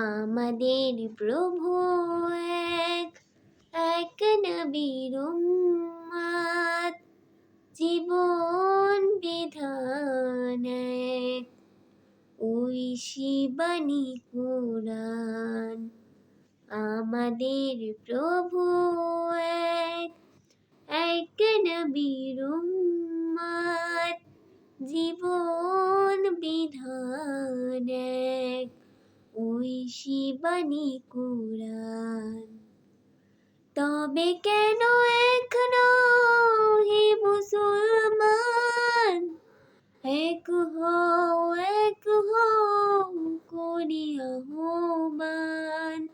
আমাদের প্রভু এক এক নবীর জীবন বিধান ওই শিবানী কোরআন আমাদের প্রভু এক এক নবীর জীবন শিবানী কুরান তবে কেন এখনও হে মুসলমান? এক হও এক হও করি আহ্বান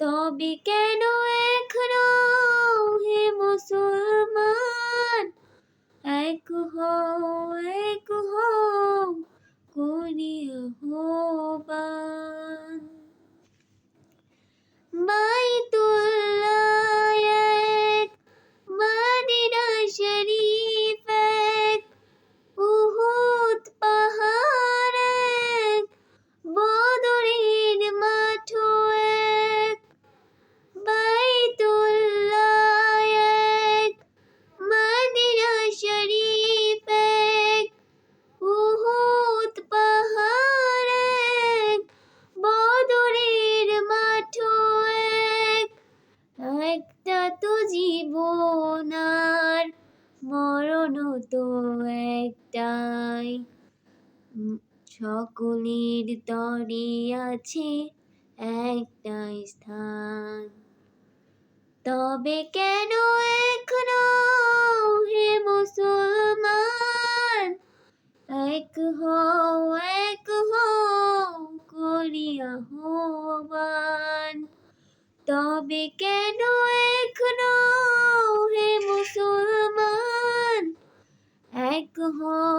তবে কেন এখনও মরণ তো একটাই। সকলের তরে আছে একটাই স্থান। তবে কেন এখনও হে মুসলমান? এক হও এক হও করি আহ্বান তবে কেন এখনও Oh.